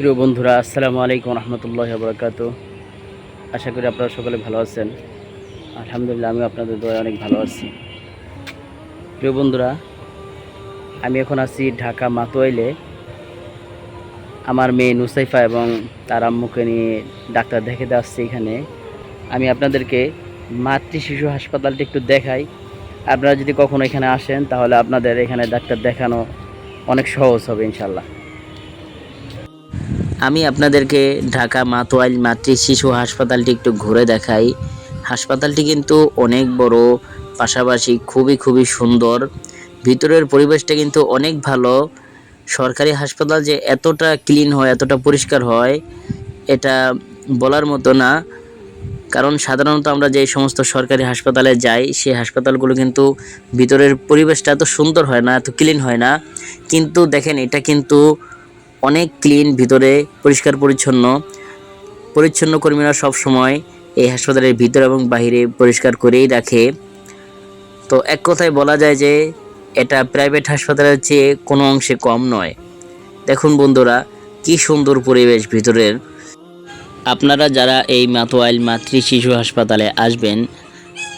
প্রিয় বন্ধুরা, আসসালামু আলাইকুম রহমতুল্লাহ বরকাত। আশা করি আপনারা সকলে ভালো আছেন। আলহামদুলিল্লাহ আমি আপনাদের দয়া অনেক ভালো আছি। প্রিয় বন্ধুরা, আমি এখন আছি ঢাকা মাতোয়াইলে। আমার মেয়ে নুসাইফা এবং তার আম্মুকে নিয়ে ডাক্তার দেখাতে আসছি এখানে। আমি আপনাদেরকে মাতৃ শিশু হাসপাতালটি একটু দেখাই। আপনারা যদি কখনো এখানে আসেন, তাহলে আপনাদের এখানে ডাক্তার দেখানো অনেক সহজ হবে ইনশাল্লাহ আমি আপনাদেরকে ঢাকা মাতোয়াইল মাতৃ শিশু হাসপাতালটি একটু ঘুরে দেখাই। হাসপাতালটি কিন্তু অনেক বড়, পাশাপাশি খুবই খুবই সুন্দর। ভিতরের পরিবেশটা কিন্তু অনেক ভালো। সরকারি হাসপাতাল যে এতটা ক্লিন হয়, এতটা পরিষ্কার হয়, এটা বলার মতো না। কারণ সাধারণত আমরা যে সমস্ত সরকারি হাসপাতালে যাই, সেই হাসপাতালগুলো কিন্তু ভিতরের পরিবেশটা এত সুন্দর হয় না, এত ক্লিন হয় না। কিন্তু দেখেন, এটা কিন্তু অনেক ক্লিন, ভিতরে পরিষ্কার, পরিচ্ছন্ন। পরিচ্ছন্ন কর্মীরা সব সময় এই হাসপাতালের ভিতর এবং বাহিরে পরিষ্কার করেই রাখে। তো এক কথায় বলা যায় যে, এটা প্রাইভেট হাসপাতালের চেয়ে কোনো অংশে কম নয়। দেখুন বন্ধুরা, কি সুন্দর পরিবেশ ভিতরের। আপনারা যারা এই মাতোয়াইল মাতৃ শিশু হাসপাতালে আসবেন,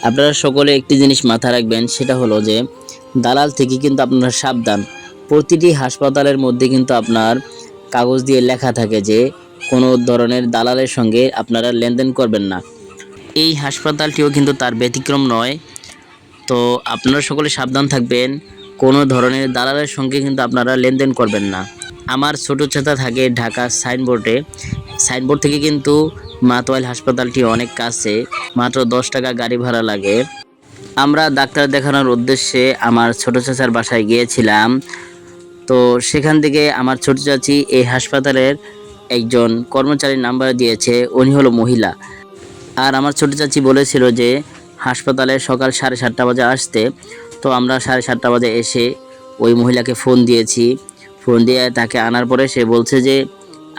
আপনারা সকলে একটি জিনিস মাথায় রাখবেন, সেটা হলো যে, দালাল থেকে কিন্তু আপনারা সাবধান। প্রতিটি হাসপাতালের মধ্যে কিন্তু আপনার কাগজ দিয়ে লেখা থাকে যে কোনো ধরনের দালালের সঙ্গে আপনারা লেনদেন করবেন না। এই হাসপাতালটিও কিন্তু তার ব্যতিক্রম নয়। তো আপনারা সকলে সাবধান থাকবেন, কোনো ধরনের দালালের সঙ্গে কিন্তু আপনারা লেনদেন করবেন না। আমার ছোটো চাচা থাকে ঢাকা সাইনবোর্ডে। সাইনবোর্ড থেকে কিন্তু মাতোয়াইল হাসপাতালটি অনেক কাছে, মাত্র দশ টাকা গাড়ি ভাড়া লাগে। আমরা ডাক্তার দেখানোর উদ্দেশ্যে আমার ছোটো চাচার বাসায় গিয়েছিলাম। তো সেখান থেকে আমার ছোট চাচি এই হাসপাতালের একজন কর্মচারীর নাম্বার দিয়েছে, উনি হলো মহিলা। আর আমার ছোট চাচি বলেছিল যে, হাসপাতালে সকাল সাড়ে সাতটা বাজে আসতে। তো আমরা সাড়ে সাতটা বাজে এসে ওই মহিলাকে ফোন দিয়েছি। ফোন দিয়ে তাকে আনার পরে সে বলছে যে,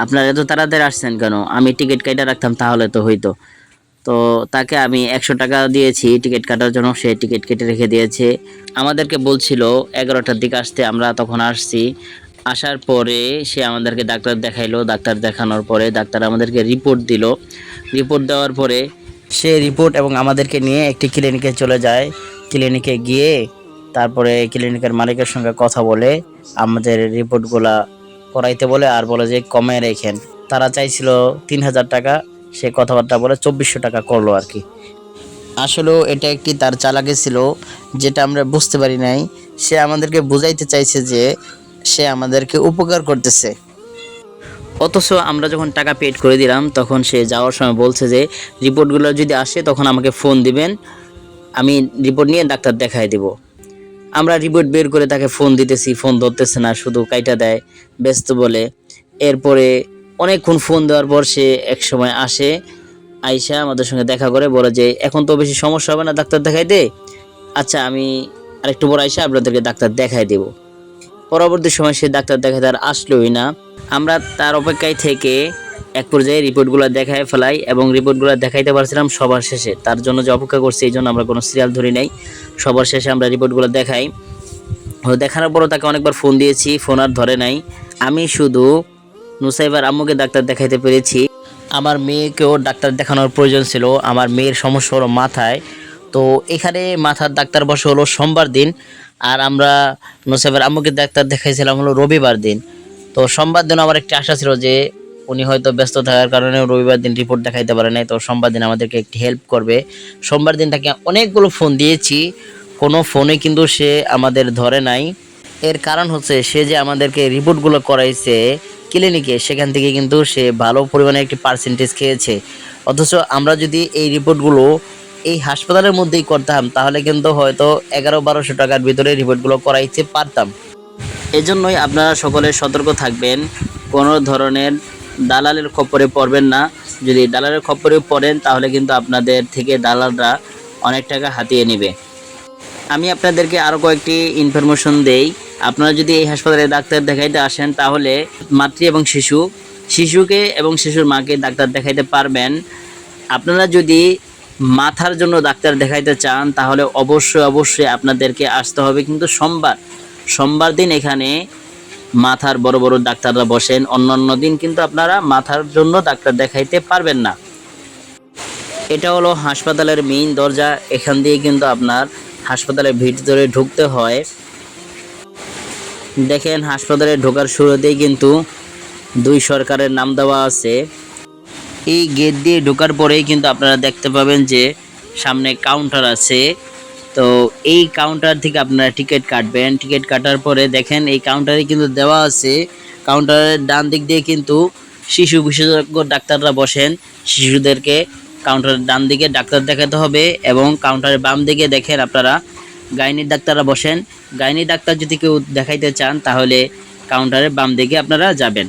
আপনারা এত তাড়াতাড়ি আসছেন কেন? আমি টিকিট কেটে রাখতাম, তাহলে তো হইতো। তো তাকে আমি একশো টাকা দিয়েছি, টিকিট কাটার জন্য। সে টিকিট কেটে রেখে দিয়েছে। আমাদেরকে বলছিল, এগারোটার দিকে আসতে আমরা তখন আসছি। আসার পরে সে আমাদেরকে ডাক্তার দেখাইলো। ডাক্তার দেখানোর পরে ডাক্তার আমাদেরকে রিপোর্ট দিল। রিপোর্ট দেওয়ার পরে সে রিপোর্ট এবং আমাদেরকে নিয়ে একটি ক্লিনিকে চলে যায়। ক্লিনিকে গিয়ে তারপরে ক্লিনিকের মালিকের সঙ্গে কথা বলে, আমাদের রিপোর্টগুলা করাইতে বলে আর বলে যে, কমে রেখেন। তারা চাইছিল তিন হাজার টাকা। সে কথাবার্তা বলে চব্বিশশো টাকা করল আর কি। আসলেও এটা একটি তার চালাকি ছিল, যেটা আমরা বুঝতে পারি নাই। সে আমাদেরকে বুঝাইতে চাইছে যে সে আমাদেরকে উপকার করতেছে। অথচ আমরা যখন টাকা পেড করে দিলাম, তখন সে যাওয়ার সময় বলছে যে, রিপোর্টগুলো যদি আসে, তখন আমাকে ফোন দিবেন। আমি রিপোর্ট নিয়ে ডাক্তার দেখাই দেব। আমরা রিপোর্ট বের করে তাকে ফোন দিতেছি ফোন ধরতেছে না, শুধু কাইটা দেয়, ব্যস্ত বলে। এরপরে অনেকক্ষণ ফোন দেওয়ার পর সে এক সময় আসে, আইসা আমাদের সঙ্গে দেখা করে, বলে যে, এখন তো বেশি সমস্যা হবে না ডাক্তার দেখাইতে? আচ্ছা আমি আরেকটু পর আইসা আপনাদেরকে ডাক্তার দেখাই দেব। পরবর্তী সময় সে ডাক্তার দেখাতে আর আসলোই না। আমরা তার অপেক্ষায় থেকে এক পর্যায়ে রিপোর্টগুলো দেখায় ফেলাই এবং রিপোর্টগুলো দেখাইতে পারছিলাম সবার শেষে। তার জন্য যে অপেক্ষা করছি এই জন্য আমরা কোনো সিরিয়াল ধরি নাই। সবার শেষে আমরা রিপোর্টগুলো দেখাই। দেখানোর পরও তাকে অনেকবার ফোন দিয়েছি ফোন আর ধরে নাই। আমি শুধু নুসাইবার আম্মুকে ডাক্তার দেখাইতে পেরেছি। আমার মেয়েকেও ডাক্তার দেখানোর প্রয়োজন ছিল, আমার মেয়ের সমস্যা হলো মাথায়। তো এখানে মাথার ডাক্তার বসে হলো সোমবার দিন, আর আমরা নুসাইবার আম্মুকে ডাক্তার দেখাইছিলাম হলো রবিবার দিন। তো সোমবার দিন আমার একটি আশা ছিল যে উনি হয়তো ব্যস্ত থাকার কারণে রবিবার দিন রিপোর্ট দেখাইতে পারে নাই। তো সোমবার দিন আমাদেরকে একটি হেল্প করবে। সোমবার দিন তাকে অনেকগুলো ফোন দিয়েছি, কোনো ফোনে কিন্তু সে আমাদের ধরে নাই। এর কারণ হচ্ছে সে যে আমাদেরকে রিপোর্টগুলো করাইছে ক্লিনিকে, সেখান থেকে কিন্তু সে ভালো পরিমাণে একটি পার্সেন্টেজ খেয়েছে। অথচ আমরা যদি এই রিপোর্টগুলো এই হাসপাতালের মধ্যেই করতাম, তাহলে কিন্তু হয়তো এগারো বারোশো টাকার ভিতরে রিপোর্টগুলো করাইতে পারতাম। এজন্যই আপনারা সকলে সতর্ক থাকবেন, কোনো ধরনের দালালের খপ্পরে পড়বেন না। যদি দালালের খপ্পরে পড়েন, তাহলে কিন্তু আপনাদের থেকে দালালরা অনেক টাকা হাতিয়ে নেবে। আমি আপনাদেরকে আরও কয়েকটি ইনফরমেশন দেই। আপনারা যদি এই হাসপাতালে ডাক্তার দেখাইতে আসেন, তাহলে মাতৃ এবং শিশু, শিশুকে এবং শিশুর মাকে ডাক্তার দেখাইতে পারবেন। আপনারা যদি মাথার জন্য ডাক্তার দেখাইতে চান, তাহলে অবশ্যই অবশ্যই আপনাদেরকে আসতে হবে। কিন্তু সোমবার সোমবার দিন এখানে মাথার বড় বড় ডাক্তাররা বসেন। অন্যান্য দিন কিন্তু আপনারা মাথার জন্য ডাক্তার দেখাইতে পারবেন না। এটা হলো হাসপাতালের মেইন দরজা। এখান দিয়ে কিন্তু আপনার হাসপাতালের ভিতরে ঢুকতে হয়। দেখেন, হাসপাতালে ঢোকার শুরুতেই কিন্তু দুই সরকারের নাম দেওয়া আছে। এই গেট দিয়ে ঢোকার পরেই কিন্তু আপনারা দেখতে পাবেন যে সামনে কাউন্টার আছে। তো এই কাউন্টার থেকে আপনারা টিকিট কাটবেন। টিকিট কাটার পরে দেখেন, এই কাউন্টারে কিন্তু দেওয়া আছে। কাউন্টারের ডান দিক দিয়ে কিন্তু শিশু বিশেষজ্ঞ ডাক্তাররা বসেন। শিশুদেরকে কাউন্টারের ডান দিকে ডাক্তার দেখাতে হবে এবং কাউন্টারের বাম দিকে দেখেন আপনারা গাইনির ডাক্তাররা বসেন। গাইনি ডাক্তার যদি কেউ দেখাইতে চান, তাহলে কাউন্টারের বাম দিকে আপনারা যাবেন।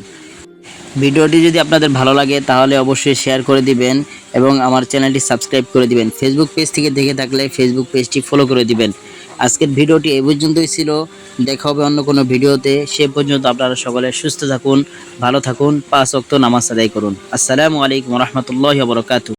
ভিডিওটি যদি আপনাদের ভালো লাগে, তাহলে অবশ্যই শেয়ার করে দিবেন এবং আমার চ্যানেলটি সাবস্ক্রাইব করে দিবেন। ফেসবুক পেজ থেকে দেখে থাকলে ফেসবুক পেজটি ফলো করে দিবেন। আজকের ভিডিওটি এই পর্যন্তই ছিল। দেখা হবে অন্য কোনো ভিডিওতে। সে পর্যন্ত আপনারা সকলে সুস্থ থাকুন, ভালো থাকুন, পাঁচ অক্ত নামাজ আদায় করুন। আসসালামু আলাইকুম রহমতুল্লাহ বরকাতু